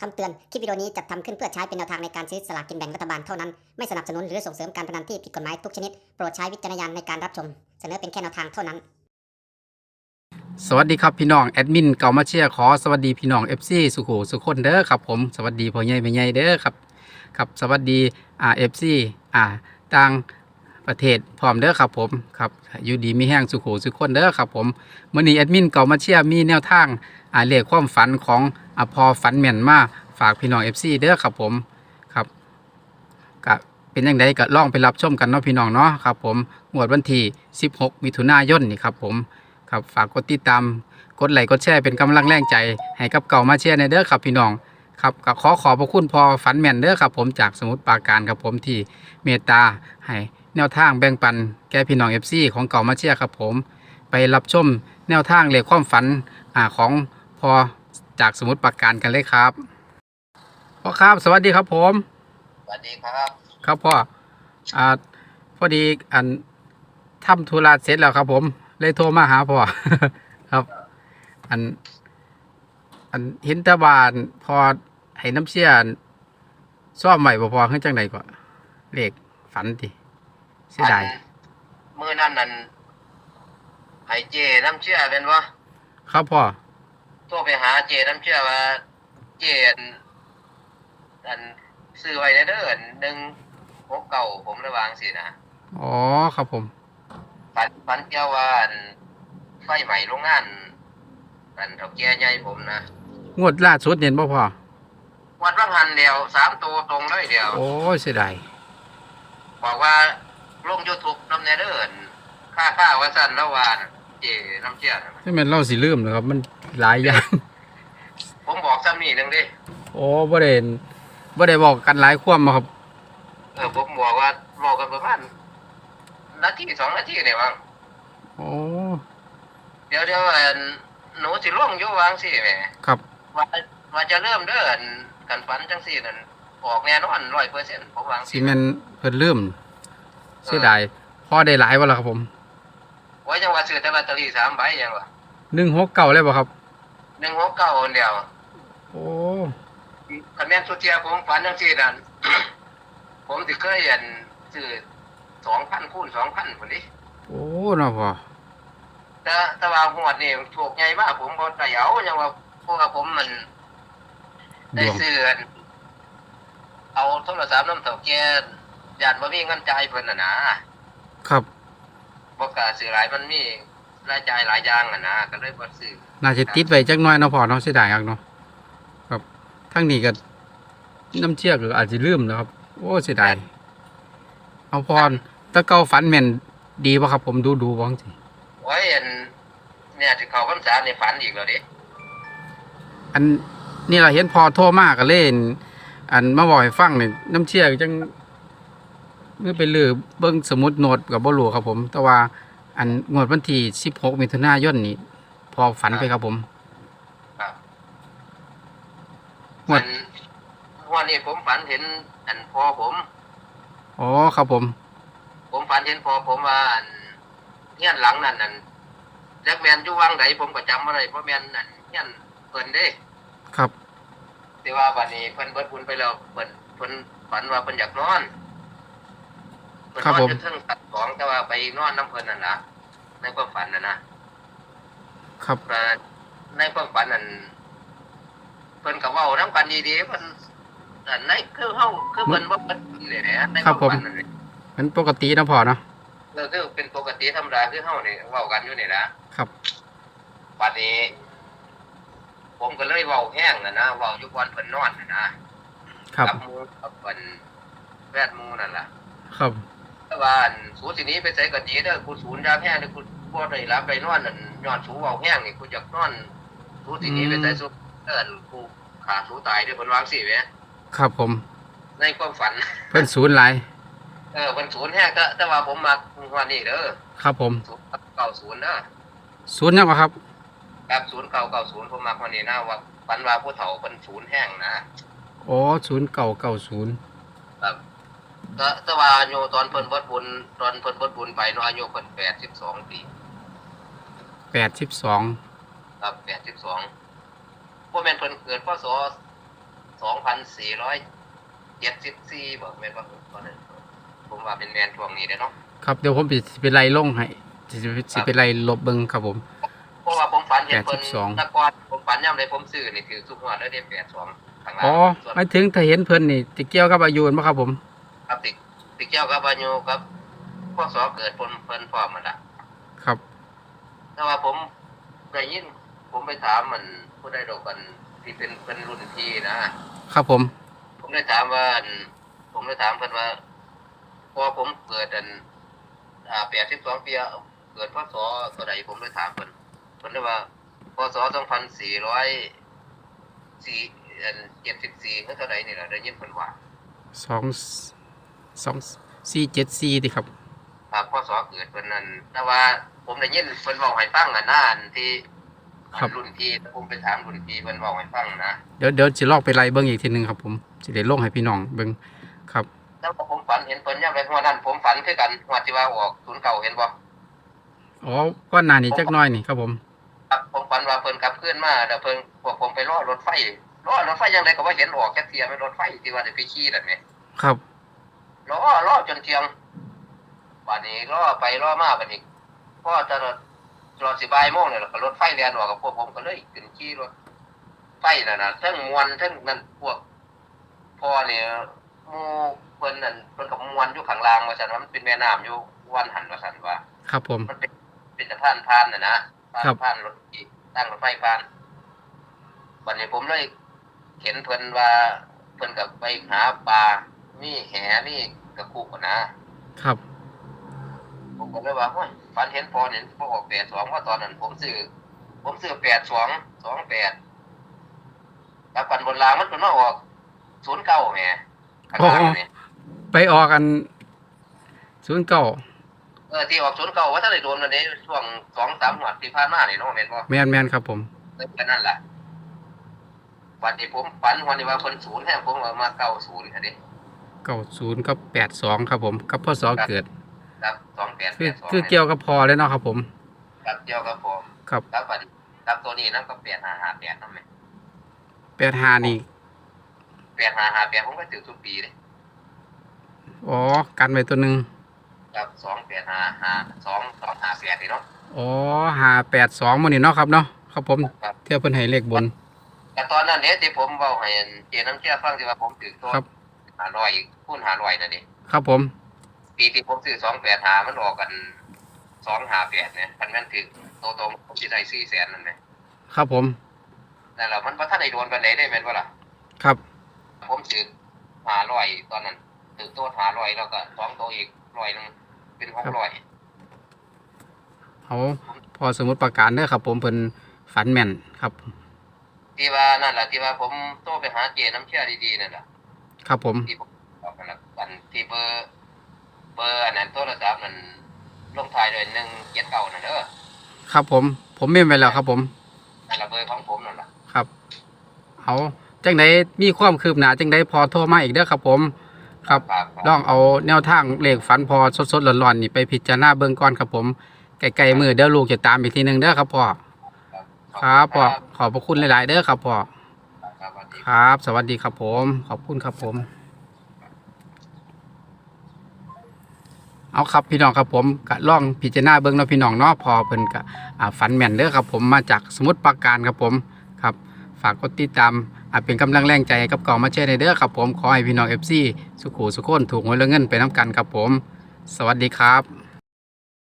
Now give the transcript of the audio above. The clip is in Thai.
คำเตือน คลิปวิดีโอนี้จัดทำขึ้นเพื่อใช้เป็นแนวทางในการซื้อสลากกินแบ่งรัฐบาลเท่านั้น ไม่สนับสนุนหรือส่งเสริมการพนันที่ผิดกฎหมายทุกชนิด โปรดใช้วิจารณญาณในการรับชม เสนอเป็นแค่แนวทางเท่านั้น สวัสดีครับพี่น้อง แอดมินเก่ามาเชียร์ขอสวัสดีพี่น้อง FC สุขสุขคนเด้อครับผม สวัสดีพ่อใหญ่แม่ใหญ่เด้อครับ ครับ สวัสดีอ่า FC อ่าต่าง ประเทศพร้อมเด้อครับผมครับอยู่ดีมีแห้งสุขุสุขคนเด้อครับผมมื้อนี้แอดมินเก่ามาเชียร์มีแนวทางอาเลขความฝันของอพอฝันแม่นมาฝากพี่น้อง FC เด้อครับผมครับก็เป็นยังไงก็ลองไปรับชมกันเนาะพี่น้องเนาะครับผมงวดวันที่ 16 มิถุนายนนี่ครับผมครับฝากกดติดตามกดไลค์กดแชร์เป็นกำลังแรงใจ ให้กับเก่ามาเชียร์ในเด้อครับพี่น้องครับก็ขอขอบพระคุณพอฝันแม่นเด้อครับผมจากสมุทรปราการครับผมที่เมตตาให้ แนวทางแบ่งปัน แก่พี่น้อง FC ของเก่ามาเชียร์ครับผม ไปรับชมแนวทางเลขความฝันอ่าของพอจากสมุทรปราการกันเลยครับพ่อครับสวัสดีครับผมสวัสดีครับ ครับพ่ออ่าพอดีอันทำธุระเสร็จแล้วครับ ผม เลยโทรมาหาพ่อครับ อัน อันเห็นแตาบานพอให้น้ำเชี่ยซ่อมใหม่บ่พอขึ้นจังไหนก็เลขฝันติ เสียดายอันมือนั่นนั่นไอเจน้ำเชื่อเป็นวะครับพ่อโทรไปหาเจน้ำเชื่อว่า เจอันอันซื้อไว้เด้ออันหนึ่งหกเก่าผมระวางสินะอ๋อครับผมฝันฝันเกี่ยวว่าอันไฟใหม่โรงงานอันเท่าแก่ใหญ่ผมนะงวดล่าสุดเห็นบ่พ่อวัดว่างหันเดียวสามตัวตรงเลยเดียว โอ้ยเสียดายบอกว่า ลงยูทูบน้ำเนเดอร์ค่าค่าว่าสั้นแล้ววานเจน้ำเชื่อนะไม่แม่นเล่าสิลืมนะครับ มันหลายอย่าง ผมบอกซ้ำนี่หนึ่งดิโอ้บ่ได้บ่ได้บอกกันหลายความบ่ครับ เออผมบอกว่าบอกกันประมาณนาทีสองนาทีเนี่ยมั้งโอ้เดี๋ยวเดี๋ยวอันหนูสิล่วงอยู่วางสิแหมครับ ว่าว่าจะเริ่มเด้ออันกันฝันจังสี่นั่นออกแน่นอนร้อยเปอร์เซ็นต์ผมวางซีเมนเพิ่นลืม เสียดายพอได้หลายบ่ล่ะครับผมไว้จังว่าซื้อแต่ลอตเตอรี่สามใบยังวะหนึ่งหกเก่าเลยบ่ครับหนึ่งหกเก้าอันเดียว โอ้คะแนนสุดเทียผมฝันจังสี่นั่นผมสิเคยอันซื้อสองพันคูณสองพันคนนี้โอ้เนาะพ่อแต่แต่ว่าหวดนี่ถูกใหญ่มากผมบ่ได้เอายังว่าเพราะว่าผมมันดได้วงซื้ออันเอาโทรศัพท์น้ำเต่าแก่ ยานบ่มีเงินจ่ายเพิ่นน่ะนะครับบ่กล้าซื้อหลายมันมีรายจ่ายหลายอย่างอะนะก็เลยบ่ซื้อน่าจะติดไว้จักหน่อยเนาะพ่อเนาะเสียดายคักเนาะครับทั้งนี้ก็น้ำเชี่ยก็อาจจะลืมนะครับ โอ้เสียดายเอาพรแตะเก่าฝันแม่นดีบ่ครับ ผมดูดูบ้างสิโอ้ยอันเนี่ยสิเข้าพรรษาในฝันอีกแล้วดิอันนี่เราเห็นพอโทรมาก็เล่น อันมาบอกให้ฟังนี่น้ำเชี่ยก็จัง เมื่อไปลือเบิ่งสมุดโน้ตกับบ่รู้ครับผม แต่ว่าอันงวดวันที่16มิถุนายนนี่พอฝันไปครับผม ครับงวด อันงวดนี้ผมฝันเห็น อันพ่อผม อ๋อครับผม ผมฝันเห็นพ่อผมว่าอันเฮียนหลังนั่นนั่นจักแม่นอยู่วังใดผมก็จำบ่ได้เพราะแม่นนั่นเฮียนเพิ่นเด้ครับ แต่ว่าบัดนี้เพิ่นเบิดบุญไปแล้วเพิ่นเพิ่นฝันว่าเพิ่นอยากนอนเพิ่น ครับนอนผมอยู่เทิงตัดของแต่ว่าไปนอนน้ำเพิ่นนั่นล่ะในความฝันน่ะนะครับแต่ในความฝันนั่นเพิ่นก็เว้านำกันดีๆเพิ่นอันในคือเฮาคือเพิ่นบ่เพิ่นนี่แหละในความฝันนั่นแหละมันปกตินะพ่อเนาะ เออคือเป็นปกติธรรมดาคือเฮานี่เว้ากันอยู่นี่ล่ะครับ บัดนี้ ผมก็เลยเว้าแห้งน่ะนะเว้าอยู่บอนเพิ่นนอนน่ะนะครับ กับหมู่กับเพิ่นแวดหมู่นั่นล่ะ ครับแต่ ว่าอันสูสิหนี้ไปใส่กันดีเด้อกูศูนย์ยาแพ้นี่กูบ่ได้รับได้นอนนั่นย้อนสูเว้าแห้งนี่กูอยากนอนสูสิหนี้ไปใส่สุเอิ้นกูขาสูตายเด้อเพิ่นวางสิแหมครับผม ในความฝัน เพิ่นศูนย์หลายเออเพิ่นศูนย์แห้งแต่แต่ว่าผมมักวันนี้เด้อครับผมศูนย์เก้าศูนย์เด้อศูนย์ยังวะครับครับศูนย์เก้าเก้าศูนย์ผมมักวันนี้นะว่าฝันว่าผู้เฒ่าเพิ่นศูนย์แห้งนะอ๋อศูนย์เก่าเก่าศูนย์ครับ แต่แต่ว่าอายุตอนเพิ่นเบิดบุญตอนเพิ่นเบิดบุญไปเนาะอายุเพิ่น82ปีแปดสิบสองครับ82บ่แม่นเพิ่นเกิดพศสองพันสี่ร้อยเจ็ดสิบสี่บอกแม่นว่าตอนนั้นผมว่าเป็นแมนช่วงนี้เด้อเนาะครับเดี๋ยวผมสิไปไล่ลงให้สิสิไปไล่ลบเบิ่งครับผม เพราะว่าผมฝันเห็นเพิ่น82แตะกอนผมฝันย่ำเลยผมซื้อนี่ถือสุกหัวแล้วได้แปดสองข้างล่างอ๋อส่วนหมายถึงถ้าเห็นเพิ่นนี่จะเกี่ยวกับอายุบ่ครับผม ครับติติเกี่ยวกับอายุครับพ่อสอเกิดเพิ่นเพิ่นพร้อมมันละครับ แต่ว่าผมได้ยินผมไปถามมันผู้ได้ดอกกันที่เป็นเป็นรุ่นพี่นะครับผม ผมได้ถามว่าอันผมได้ถามเพิ่นว่าพอผมเกิดอันอ่าแปดสิบสองปีอะเกิดพศตัวใดผมได้ถามเพิ่นเพิ่นได้ว่าพศสองพันสี่ร้อยสี่อันเจ็ดสิบสี่ก็เท่าใดนี่แหละได้ยินเพิ่นว่าสอง สองสี่เจ็ดสี่ดิครับ ครับพศเกิดเพิ่นนั้น แต่ว่าผมได้ยินเพิ่นบอกให้ฟังอะนะอันที่ครับ รุ่นพี่ผมไปถามรุ่นพี่เพิ่นบอกให้ฟังนะเดี๋ยวเดี๋ยวจะลอกไปไล่เบิ่งอีกทีหนึงครับผมสิได้ลงให้พี่น้องเบิ่งครับแล้วพอผมฝันเห็นเพิ่นย่ำไรหัวนั้นผมฝันคือกันหัวที่ว่าออกศูนย์เก่าเห็นบ่อ๋อก้อนหน้านี้จักหน้อยนี่ครับผม ครับผมฝันว่าเพิ่นกลับคืนมาแล้วเพิ่นพวกผมไปรอรถไฟรอรถไฟยังไงก็ว่าเห็นออกแค่เทียไม่รถไฟที่ว่าจะไปขี่นั่นแหม ครับ รอรอจนเที่ยงบัดนี้รอไปรอมาบัดนี้พอจะรอสิบ่ายโมงเนี่ยแล้วก็รถไฟเรียนออกกับพวกผมก็เลยขึ้นขี่รถไฟนั่นน่ะทั้งมวลทั้งนั่นพวกพ่อเนี่ยหมู่เพิ่นนั่นเพิ่นก็มวลอยู่ข้างล่างว่าซั่นว่ามันเป็นแม่น้ำอยู่วันหันว่าซั่นว่า ครับผม มันเป็นเป็นสะพานพานน่ะนะพานครับ พานรถอีกตั้งรถไฟพานวันนี้ผมเลยเห็นเพิ่นว่าเพิ่นกับไปหาปลา มีแหมีกระคุกนะครับ ผมก็เลยว่าโอ้ยฝันเห็นพอเห็นพอออกแปดสองว่าตอนนั้น ผมซื้อผมซื้อแปดสองสองแปดกับกันบนรางมันเป็นมาออกศูนย์เก้าแหม่ข้างล่างเนี่ยไปออกกันศูนย์เก้าเออที่ออกศูนย์เก้าว่าถ้าได้โดนวันนี้ช่วงสองสามหัวดที่ผ่านมาเนี่ยน้องเห็นบ่แมนแมนครับผมเออแค่นั้นแหละวันที่ผมฝันวันนี้ว่าคนศูนย์แท้ผมว่ามาเก้าศูนย์ค่ะดิ เก้าศูนย์กับแปดสองครับผมกับพ่อสอเกิด ครับสองแปดคือแปดสองคือเกี่ยวกับพอเลยเนาะครับผม ครับเกี่ยวกับผมครับครับวันครับตัวนี้นั่นก็แปดหาหาแปดนั่นไหมแปดหานี่แปดหาหาแปดผมก็ถือทุกปีเลยอ๋อกันไว้ตัวหนึ่งครับสองแปดหาหาสองสองหาแปดนี่เนาะอ๋อหาแปดสองมันนี่เนาะครับเนาะครับผมครับเที่ยวเพิ่นให้เลขบนแต่ตอนนั้นเนี่ยที่ผมเบาให้เจน้ำเชื่อฟังที่ว่าผมถือตัวครับ หาลอยคูณหาลอยนั่นดิครับผม ปีที่ผมซื้อสองแปดหามันออกกันสองหาแปดเนี่ยพันแม่นถือโตโตๆผมจะได้สี่แสนนั่นไหมครับผมนั่นแหละมันว่าท่านได้โดนกันไหนได้แม่นว่าล่ะครับ ผมถือหาลอยตอนนั้นถือตัวหาลอยแล้วก็สองตัวอีกลอยหนึงเป็นหกลอยเอาพอสมมติประการเด้อครับ ผมเพิ่นฝันแม่นครับที่ว่านั่นแหละที่ว่าผมโตไปหาเจน้ำเชื่อดีๆนั่นแหละ ครับผม ที่ผมบอกนั่นแหละอันที่เบอร์ เบอร์อันนั้นโทรศัพท์นั่นลงท้ายด้วยหนึ่งเจ็ดเก้านั่นเด้อครับผม ผมเมมไว้แล้วครับผม นั่นแหละเบอร์ของผมนั่นแหละครับ เอาจังไดมีความคืบหน้าจังไดพอโทรมาอีกเด้อครับผม ครับฝากลองเอาแนวทางเลขฝันพอสดๆร้อนๆนี่ไปพิจารณาเบื้องก่อนครับผมไกลๆมือเดี๋ยวลูกจะตามอีกทีหนึงเด้อครับพ่อ ครับพ่อขอบพระคุณหลาย ๆ เด้อครับพ่อ ครับสวัสดีครับ สวัสดีครับผม ขอบคุณครับผม เอาครับพี่น้องครับผมก็ล่องพิจารณาเบิ้งเนาะพี่น้องเนาะพอเพิ่นก็อ่าฝันแม่นเด้อครับผมมาจากสมุทรปราการครับผมครับ ฝากกดติดตามอ่าเป็นกำลังแรงใจกับกองมาเช่ในเด้อครับผมขอให้พี่น้อง FC สุขุสุขคนถูกหวยและเงินไปน้ำกันครับผม สวัสดีครับ